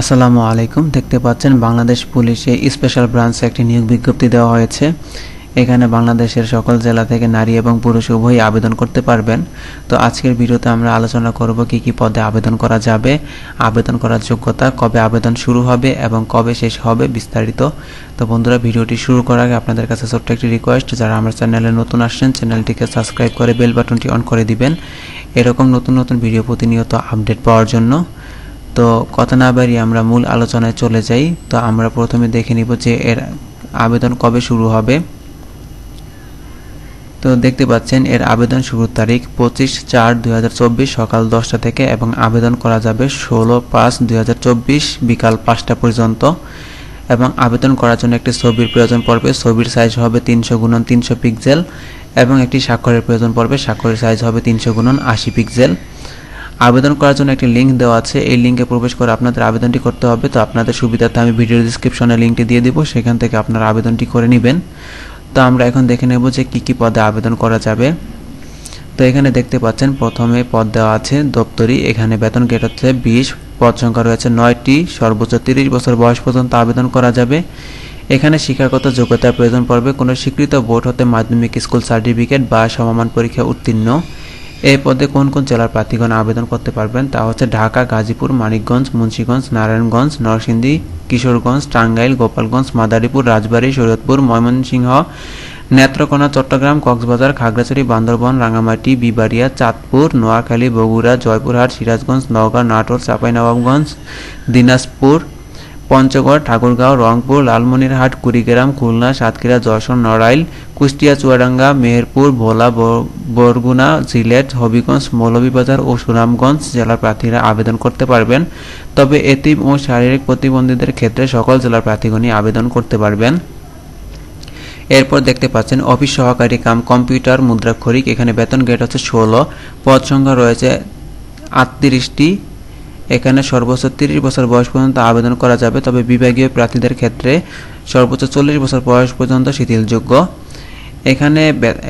আসসালামু আলাইকুম। দেখতে পাচ্ছেন বাংলাদেশ পুলিশে স্পেশাল ব্রাঞ্চে একটি নিয়োগ বিজ্ঞপ্তি দেওয়া হয়েছে। এখানে বাংলাদেশের সকল জেলা থেকে নারী এবং পুরুষ উভয়ই আবেদন করতে পারবেন। তো আজকের ভিডিওতে আমরা আলোচনা করব কি কি পদে আবেদন করা যাবে, আবেদন করার যোগ্যতা, কবে আবেদন শুরু হবে এবং কবে শেষ হবে বিস্তারিত। তো বন্ধুরা, ভিডিওটি শুরু করার আগে আপনাদের কাছে ছোট্ট একটি রিকোয়েস্ট যারা আমার চ্যানেলে নতুন আসছেন, চ্যানেলটিকে সাবস্ক্রাইব করে বেল বাটনটি অন করে দিবেন। এরকম নতুন নতুন ভিডিও প্রতিনিয়ত আপডেট পাওয়ার জন্য তো কথা না বাড়িয়ে আমরা মূল আলোচনায় চলে যাই, তো আমরা প্রথমে দেখে নিব যে এর আবেদন কবে শুরু হবে। তো দেখতে পাচ্ছেন, এর আবেদন শুরুর তারিখ পঁচিশ চার দুই সকাল দশটা থেকে এবং আবেদন করা যাবে ষোলো পাঁচ দুই বিকাল পাঁচটা পর্যন্ত। এবং আবেদন করার জন্য একটি ছবির প্রয়োজন পড়বে, ছবির সাইজ হবে তিনশো গুণন তিনশো পিক্সেল এবং একটি স্বাক্ষরের প্রয়োজন পড়বে, স্বাক্ষরের সাইজ হবে তিনশো গুণন আশি পিক্সেল আবেদন করার জন্য একটি লিঙ্ক দেওয়া আছে। এই লিঙ্কে প্রবেশ করে আপনাদের আবেদনটি করতে হবে। তো আপনাদের সুবিধার্থে আমি ভিডিও ডিসক্রিপশনে লিঙ্কটি দিয়ে দিব। সেখান থেকে আপনারা আবেদনটি করে নেবেন। তো আমরা এখন দেখে নেব যে কী কী পদে আবেদন করা যাবে। তো এখানে দেখতে পাচ্ছেন, প্রথমে পদ দেওয়া আছে দপ্তরি। এখানে বেতন গেট হচ্ছে বিশ, পদ সংখ্যা রয়েছে নয়টি। সর্বোচ্চ তিরিশ বছর বয়স পর্যন্ত আবেদন করা যাবে। এখানে শিক্ষাগত যোগ্যতার প্রয়োজন পড়বে। কোনো স্বীকৃত বোর্ড হতে মাধ্যমিক স্কুল সার্টিফিকেট বা সমমান পরীক্ষা উত্তীর্ণ। এই পদে কোন কোন জেলার প্রার্থীগণ আবেদন করতে পারবেন তা হচ্ছে ঢাকা, গাজীপুর, মানিকগঞ্জ, মুন্সীগঞ্জ, নারায়ণগঞ্জ, নরসিংদী, কিশোরগঞ্জ, টাঙ্গাইল, গোপালগঞ্জ, মাদারীপুর, রাজবাড়ী, শরীয়তপুর, ময়মনসিংহ, নেত্রকোনা, চট্টগ্রাম, কক্সবাজার, খাগড়াছড়ি, বান্দরবন রাঙামাটি বিবাড়িয়া, চাঁদপুর, নোয়াখালী, বগুড়া, জয়পুরহাট, সিরাজগঞ্জ, নওগাঁ, নাটোর, চাঁপাইনবাবগঞ্জ, দিনাজপুর পঞ্চগড়, ঠাকুরগাঁও, রংপুর, লালমনিরহাট, কুড়িগ্রাম, খুলনা, সাতক্ষীরা, যশোর, নড়াইল, কুষ্টিয়া, চুয়াডাঙ্গা, মেহেরপুর, ভোলা বরগুনা, সিলেট, হবিগঞ্জ, মৌলভীবাজার ও সুনামগঞ্জ জেলার প্রার্থীরা আবেদন করতে পারবেন। তবে এতিম ও শারীরিক প্রতিবন্ধীদের ক্ষেত্রে সকল জেলার প্রার্থীগণই আবেদন করতে পারবেন। এরপর দেখতে পাচ্ছেন, অফিস সহকারী কাম কম্পিউটার মুদ্রাক্ষরিক, এখানে বেতন গেট হচ্ছে ষোলো, পদ সংখ্যা রয়েছে আটত্রিশটি। এখানে সর্বোচ্চ তিরিশ বছর বয়স পর্যন্ত আবেদন করা যাবে, তবে বিভাগীয় প্রার্থীদের ক্ষেত্রে সর্বোচ্চ চল্লিশ বছর বয়স পর্যন্ত শিথিলযোগ্য। এখানে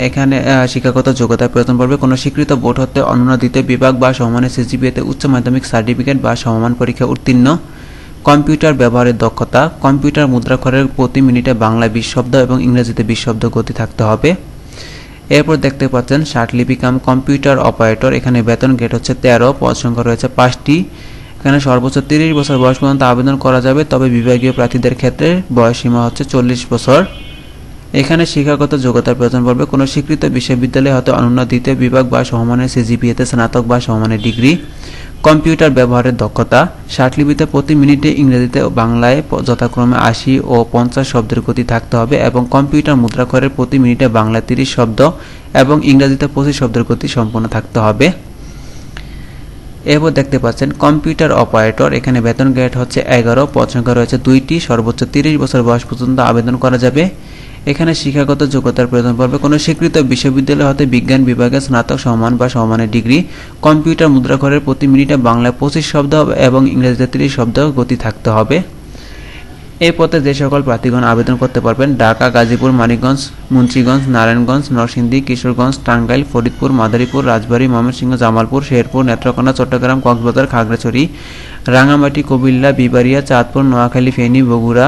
এখানে শিক্ষাগত যোগ্যতা প্রয়োজন পড়বে কোনো স্বীকৃত বোর্ড হতে অনুমোদিত বিভাগ বা সমমানের সিজিপিএতে উচ্চ মাধ্যমিক সার্টিফিকেট বা সমমান পরীক্ষা উত্তীর্ণ। কম্পিউটার ব্যবহারের দক্ষতা। কম্পিউটার মুদ্রাক্ষরের প্রতি মিনিটে বাংলা বিশ শব্দ এবং ইংরেজিতে বিশ শব্দ গতি থাকতে হবে। এরপর দেখতে পাচ্ছেন ষাটলিপি কাম কম্পিউটার অপারেটর, এখানে বেতন গেট হচ্ছে তেরো, পদ সংখ্যা রয়েছে পাঁচটি। এখানে সর্বোচ্চ তিরিশ বছর বয়স পর্যন্ত আবেদন করা যাবে, তবে বিভাগীয় প্রার্থীদের ক্ষেত্রে বয়স সীমা হচ্ছে চল্লিশ বছর। এখানে শিক্ষাগত যোগ্যতার প্রয়োজন পড়বে। কোনো স্বীকৃত বিশ্ববিদ্যালয়ে হয়তো অনন্য দ্বিতীয় বিভাগ বা সমমানের সিজিপিএতে স্নাতক বা সমমানের ডিগ্রি। কম্পিউটার ব্যবহারের দক্ষতা। ষাটলিপিতে প্রতি মিনিটে ইংরেজিতে ও বাংলায় যথাক্রমে আশি ও পঞ্চাশ শব্দের গতি থাকতে হবে এবং কম্পিউটার মুদ্রাক্ষরের প্রতি মিনিটে বাংলায় তিরিশ শব্দ এবং ইংরেজিতে পঁচিশ শব্দের গতি সম্পন্ন থাকতে হবে। এরপর দেখতে পাচ্ছেন, কম্পিউটার অপারেটর, এখানে বেতন গ্রেড হচ্ছে এগারো পদ সংখ্যা রয়েছে দুইটি, সর্বোচ্চ তিরিশ বছর বয়স পর্যন্ত আবেদন করা যাবে। এখানে শিক্ষাগত যোগ্যতার প্রয়োজন পড়বে। কোনো স্বীকৃত বিশ্ববিদ্যালয় হতে বিজ্ঞান বিভাগে স্নাতক সমান বা সমানের ডিগ্রি, কম্পিউটার মুদ্রাক্ষরের প্রতি মিনিটে বাংলায় পঁচিশ শব্দ এবং ইংরেজিতে তিরিশ শব্দ গতি থাকতে হবে। এই পথে যে সকল প্রার্থীগণ আবেদন করতে পারবেন, ঢাকা, গাজীপুর, মানিকগঞ্জ, মুন্সীগঞ্জ, নারায়ণগঞ্জ, নরসিংদী, কিশোরগঞ্জ, টাঙ্গাইল, ফরিদপুর, মাদারীপুর, রাজবাড়ী, ময়মনসিংহ, জামালপুর, শেরপুর, নেত্রকোনা, চট্টগ্রাম, কক্সবাজার, খাগড়াছড়ি রাঙামাটি কবিল্লা বিবাড়িয়া, চাঁদপুর, নোয়াখালী, ফেনী, বগুড়া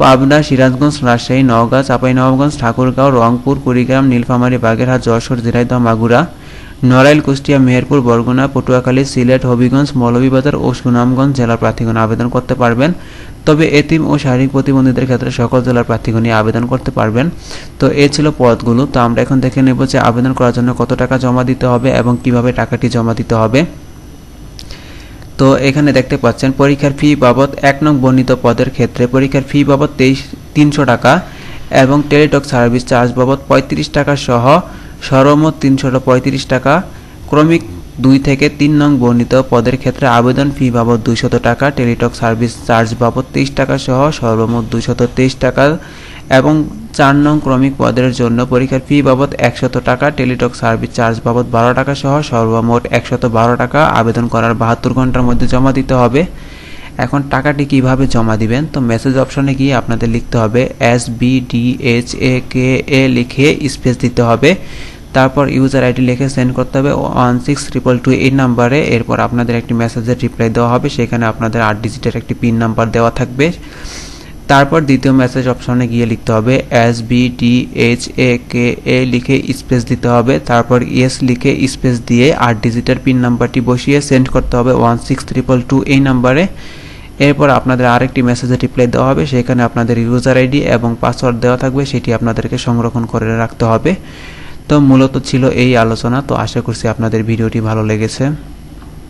পাবনা, সিরাজগঞ্জ, রাজশাহী, নওগাঁ, চাঁপাইনবাবগঞ্জ, ঠাকুরগাঁও, রংপুর, কুড়িগ্রাম, নীলফামারী, বাগেরহাট, যশোর ঝিনাইদহ মাগুরা, নড়াইল, কুষ্টিয়া, মেহেরপুর, বরগুনা, পটুয়াখালী, সিলেট, হবিগঞ্জ, মৌলভীবাজার ও সুনামগঞ্জ জেলার প্রার্থীগণ আবেদন করতে পারবেন। তবে এতিম ও শারীরিক প্রতিবন্ধীদের ক্ষেত্রে সকল জেলার প্রার্থীগণই আবেদন করতে পারবেন। তো এ ছিল পদগুলো। তো আমরা এখন দেখে নেব যে আবেদন করার জন্য কত টাকা জমা দিতে হবে এবং কীভাবে টাকাটি জমা দিতে হবে। তো এখানে দেখতে পাচ্ছেন, পরীক্ষার ফি বাবদ এক নং বর্ণিত পদের ক্ষেত্রে পরীক্ষার ফি বাবদ তেইশ, তিনশো টাকা এবং টেলিটক সার্ভিস চার্জ বাবদ পঁয়ত্রিশ টাকা সহ সর্বমোট তিনশো পঁয়ত্রিশ টাকা। ক্রমিক দুই থেকে তিন নং বর্ণিত পদের ক্ষেত্রে আবেদন ফি বাবদ দুইশত টাকা, টেলিটক সার্ভিস চার্জ বাবদ তেইশ টাকা সহ সর্বমোট দুইশত তেইশ টাকা এবং চার নং ক্রমিক পদের জন্য পরীক্ষার ফি বাবদ একশত টাকা, টেলিটক সার্ভিস চার্জ বাবদ বারো টাকা সহ সর্বমোট একশত বারো টাকা আবেদন করার বাহাত্তর ঘণ্টার মধ্যে জমা দিতে হবে। এখন টাকাটি কীভাবে জমা দিবেন? তো মেসেজ অপশনে গিয়ে আপনাদের লিখতে হবে S B D H A K A লিখে স্পেস দিতে হবে। তারপর ইউজার আইডি লিখে সেন্ড করতে হবে ওয়ান সিক্স ট্রিপল টু এই নাম্বারে এরপর আপনাদের একটি মেসেজের রিপ্লাই দেওয়া হবে, সেখানে আপনাদের আট ডিজিটের একটি পিন নাম্বার দেওয়া থাকবে। তারপর দ্বিতীয় মেসেজ অপশনে গিয়ে লিখতে হবে S B T H A K A লিখে স্পেস দিতে হবে। তারপর ইয়েস লিখে স্পেস দিয়ে আট ডিজিটের পিন নাম্বারটি বসিয়ে সেন্ড করতে হবে ওয়ান সিক্স ট্রিপল টু এই নাম্বারে এরপর আপনাদের আরেকটি মেসেজে রিপ্লাই দেওয়া হবে, সেখানে আপনাদের ইউজার আইডি এবং পাসওয়ার্ড দেওয়া থাকবে, সেটি আপনাদেরকে সংরক্ষণ করে রাখতে হবে। তো মূলত ছিল এই আলোচনা, তো আশা করছি আপনাদের ভিডিওটি ভালো লেগেছে।